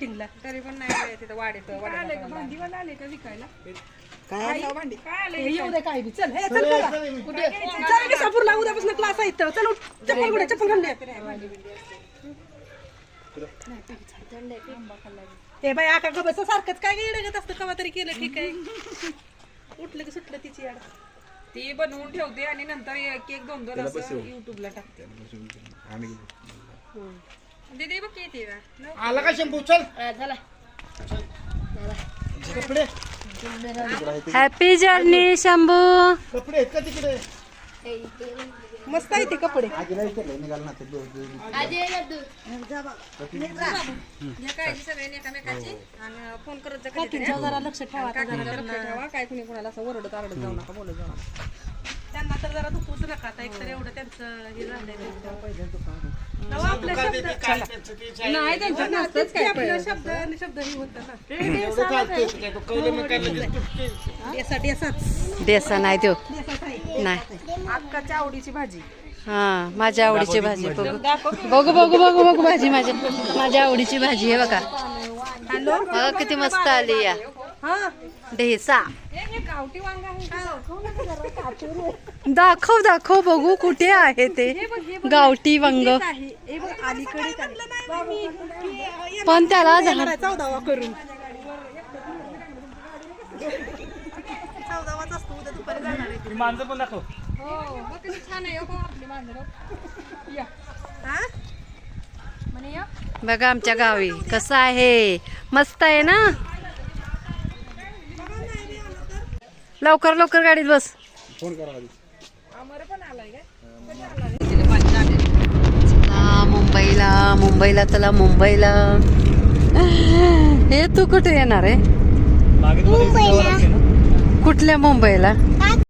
शूटिंगला तरी पण नाही तिथं वाढीत भांडीवाला आले का विकायला? काय हे येऊ दे काय बी चल हे चल चला. कुठे? चल विसापूरला उद्यापासून क्लास आहे इथं. चल उठ. चप्पल कुठे? चप्पल घालणे हे बाई आका गबस सारखंच काय येडगत असतं? कवा तरी केलं ठीक आहे. उठलं की सुटलं तिची याड. ती बनवून ठेवते आणि नंतर केक दोन दोन असं युट्यूबला टाकते. दीदी बघ किती आला का शंभू? चल. कपडे हॅपी जर्नी शंभू. कपडे आहेत का तिकडे? मस्त आहे ते कपडे. आधी नाही केलं निघाल ना ते. दोन- दोन- या काळजी सगळ्यांनी एकामेकाची. आणि फोन करत जा कधीतरी, काकींच्या जरा लक्ष ठेवा काकींचं लक्ष ठेवा. काय कुणी कुणाला असं ओरडत आरडत जाऊ नका बोलत जाऊ नका. त्यांना तर जरा दुखूच नका आता एकतर एवढं त्यांचं हे झालंय नवा आपल्या शब्द काय त्यांचं आहे, नाही त्यांच्यात नसतंच शब्द आणि शब्द हे होतं ना. एवढं देसा नाही देऊ. नाही. अक्काच्या आवडीची भाजी. हा माझ्या आवडीची भाजी. बघू बघू बघू बघू बघू भाजी माझ्या माझ्या आवडीची भाजी आहे बघा. हॅलो बघा किती मस्त आली या. हा ढेसा गावठी वांगा आहे दाखव दाखव बघू कुठे आहे ते गावठी वांग हे अलीकडे पण त्याला झाड करून चौदावाच असतो उद्या दुपारी जाणार आहे मांजर पण दाखव हो मग किती छान आहे हो आपली मांजर या हा म्हणे या बघा आमच्या गावी कसं आहे मस्त आहे ना लवकर लवकर गाडीत बस. फोन करा आधी. चला मुंबईला मुंबईला चला मुंबईला. हे तू कुठे येणार आहे? कुठल्या मुंबईला?